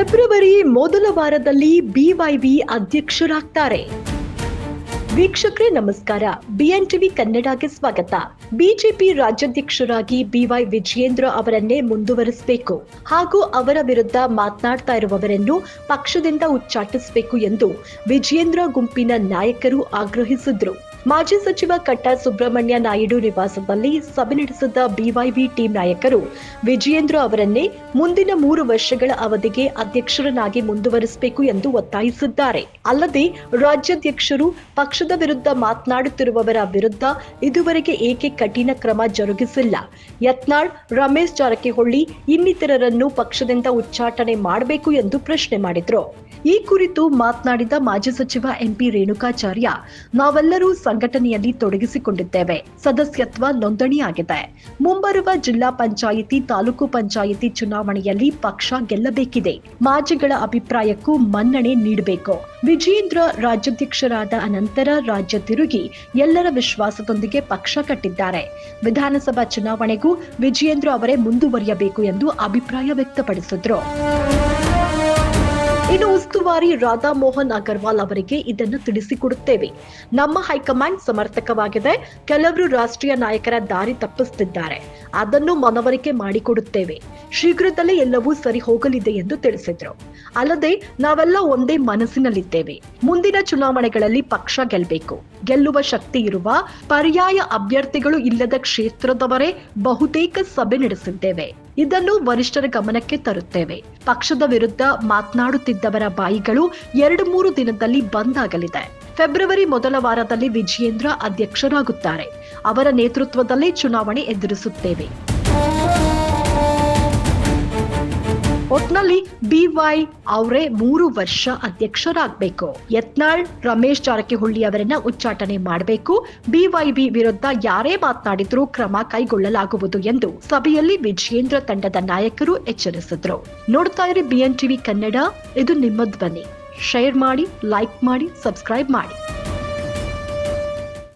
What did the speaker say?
February ಮೊದಲ ವಾರದಲ್ಲಿ ಬಿವೈವಿ ಅಧ್ಯಕ್ಷರಾಗ್ತಾರೆ. ವೀಕ್ಷಕರೇ, ನಮಸ್ಕಾರ. ಬಿಎನ್ ಟಿವಿ ಕನ್ನಡಗೆ ಸ್ವಾಗತ. ಬಿಜೆಪಿ ರಾಜ್ಯಾಧ್ಯಕ್ಷರಾಗಿ ಬಿವೈ ವಿಜಯೇಂದ್ರ ಅವರನ್ನೇ ಮುಂದುವರಿಸಬೇಕು. ಹಾಗೂ ಅವರ ವಿರುದ್ಧ ಮಾತನಾಡ್ತಾ ಇರುವವರನ್ನು ಪಕ್ಷದಿಂದ ಉಚ್ಚಾಟಿಸಬೇಕು ಎಂದು ವಿಜಯೇಂದ್ರ ಗುಂಪಿನ ನಾಯಕರು ಆಗ್ರಹಿಸಿದ್ರು. ಮಾಜಿ ಸಚಿವ ಕಟ್ಟ ಸುಬ್ರಹ್ಮಣ್ಯ ನಾಯ್ಡು ನಿವಾಸದಲ್ಲಿ ಸಭೆ ನಡೆಸಿದ್ದ ಬಿವೈಬಿ ಟೀಂ ನಾಯಕರು ವಿಜಯೇಂದ್ರ ಅವರನ್ನೇ ಮುಂದಿನ ಮೂರು ವರ್ಷಗಳ ಅವಧಿಗೆ ಅಧ್ಯಕ್ಷರನ್ನಾಗಿ ಮುಂದುವರಿಸಬೇಕು ಎಂದು ಒತ್ತಾಯಿಸಿದ್ದಾರೆ. ಅಲ್ಲದೆ ರಾಜ್ಯಾಧ್ಯಕ್ಷರು ಪಕ್ಷದ ವಿರುದ್ಧ ಮಾತನಾಡುತ್ತಿರುವವರ ವಿರುದ್ಧ ಇದುವರೆಗೆ ಏಕೆ ಕಠಿಣ ಕ್ರಮ ಜರುಗಿಸಿಲ್ಲ. ಯತ್ನಾಳ್, ರಮೇಶ್ ಜಾರಕಿಹೊಳಿ ಇನ್ನಿತರರನ್ನು ಪಕ್ಷದಿಂದ ಉಚ್ಚಾಟನೆ ಮಾಡಬೇಕು ಎಂದು ಪ್ರಶ್ನೆ ಮಾಡಿದ್ರು. ಈ ಕುರಿತು ಮಾತನಾಡಿದ ಮಾಜಿ ಸಚಿವ ಎಂಪಿ ರೇಣುಕಾಚಾರ್ಯ, ನಾವೆಲ್ಲರೂ ಸಂಘಟನೆಯಲ್ಲಿ ತೊಡಗಿಸಿಕೊಂಡಿದ್ದೇವೆ. ಸದಸ್ಯತ್ವ ನೋಂದಣಿಯಾಗಿದೆ. ಮುಂಬರುವ ಜಿಲ್ಲಾ ಪಂಚಾಯಿತಿ, ತಾಲೂಕು ಪಂಚಾಯಿತಿ ಚುನಾವಣೆಯಲ್ಲಿ ಪಕ್ಷ ಗೆಲ್ಲಬೇಕಿದೆ. ಮಾಜಿಗಳ ಅಭಿಪ್ರಾಯಕ್ಕೂ ಮನ್ನಣೆ ನೀಡಬೇಕು. ವಿಜೇಂದ್ರ ರಾಜ್ಯಾಧ್ಯಕ್ಷರಾದ ಅನಂತರ ರಾಜ್ಯ ತಿರುಗಿ ಎಲ್ಲರ ವಿಶ್ವಾಸದೊಂದಿಗೆ ಪಕ್ಷ ಕಟ್ಟಿದ್ದಾರೆ. ವಿಧಾನಸಭಾ ಚುನಾವಣೆಗೂ ವಿಜೇಂದ್ರ ಅವರೇ ಮುಂದುವರಿಯಬೇಕು ಎಂದು ಅಭಿಪ್ರಾಯ ವ್ಯಕ್ತಪಡಿಸಿದ್ರು. ಇನ್ನು ಉಸ್ತುವಾರಿ ರಾಧಾ ಮೋಹನ್ ಅಗರ್ವಾಲ್ ಅವರಿಗೆ ಇದನ್ನು ತಿಳಿಸಿಕೊಡುತ್ತೇವೆ. ನಮ್ಮ ಹೈಕಮಾಂಡ್ ಸಮರ್ಥಕವಾಗಿದೆ. ಕೆಲವರು ರಾಷ್ಟ್ರೀಯ ನಾಯಕರ ದಾರಿ ತಪ್ಪಿಸುತ್ತಿದ್ದಾರೆ ಅದನ್ನು ಮನವರಿಕೆ ಮಾಡಿಕೊಡುತ್ತೇವೆ. ಶೀಘ್ರದಲ್ಲೇ ಎಲ್ಲವೂ ಸರಿ ಹೋಗಲಿದೆ ಎಂದು ತಿಳಿಸಿದ್ರು. ಅಲ್ಲದೆ ನಾವೆಲ್ಲ ಒಂದೇ ಮನಸ್ಸಿನಲ್ಲಿದ್ದೇವೆ. ಮುಂದಿನ ಚುನಾವಣೆಗಳಲ್ಲಿ ಪಕ್ಷ ಗೆಲ್ಲಬೇಕು ಗೆಲ್ಲುವ ಶಕ್ತಿ ಇರುವ ಪರ್ಯಾಯ ಅಭ್ಯರ್ಥಿಗಳು ಇಲ್ಲದ ಕ್ಷೇತ್ರದವರೇ ಬಹುತೇಕ ಸಭೆ ನಡೆಸಿದ್ದೇವೆ. ಇದನ್ನು ವರಿಷ್ಠರ ಗಮನಕ್ಕೆ ತರುತ್ತೇವೆ. ಪಕ್ಷದ ವಿರುದ್ಧ ಮಾತನಾಡುತ್ತಿದ್ದವರ ಬಾಯಿಗಳು ಎರಡು ಮೂರು ದಿನದಲ್ಲಿ ಬಂದ್ ಆಗಲಿದೆ. ಫೆಬ್ರವರಿ ಮೊದಲ ವಾರದಲ್ಲಿ ವಿಜಯೇಂದ್ರ ಅಧ್ಯಕ್ಷರಾಗುತ್ತಾರೆ. ಅವರ ನೇತೃತ್ವದಲ್ಲೇ ಚುನಾವಣೆ ಎದುರಿಸುತ್ತೇವೆ. ಒಟ್ನಲ್ಲಿ ಬಿವೈ ಅವರೇ ಮೂರು ವರ್ಷ ಅಧ್ಯಕ್ಷರಾಗಬೇಕು. ಯತ್ನಾಳ್, ರಮೇಶ್ ಜಾರಕಿಹೊಳಿ ಅವರನ್ನ ಉಚ್ಚಾಟನೆ ಮಾಡಬೇಕು. ಬಿವೈಬಿ ವಿರುದ್ಧ ಯಾರೇ ಮಾತನಾಡಿದ್ರೂ ಕ್ರಮ ಕೈಗೊಳ್ಳಲಾಗುವುದು ಎಂದು ಸಭೆಯಲ್ಲಿ ವಿಜಯೇಂದ್ರ ತಂಡದ ನಾಯಕರು ಎಚ್ಚರಿಸಿದ್ರು. ನೋಡ್ತಾ ಇರಿ ಬಿಎನ್ ಟಿವಿ ಕನ್ನಡ, ಇದು ನಿಮ್ಮ ಧ್ವನಿ. ಶೇರ್ ಮಾಡಿ, ಲೈಕ್ ಮಾಡಿ, ಸಬ್ಸ್ಕ್ರೈಬ್ ಮಾಡಿ.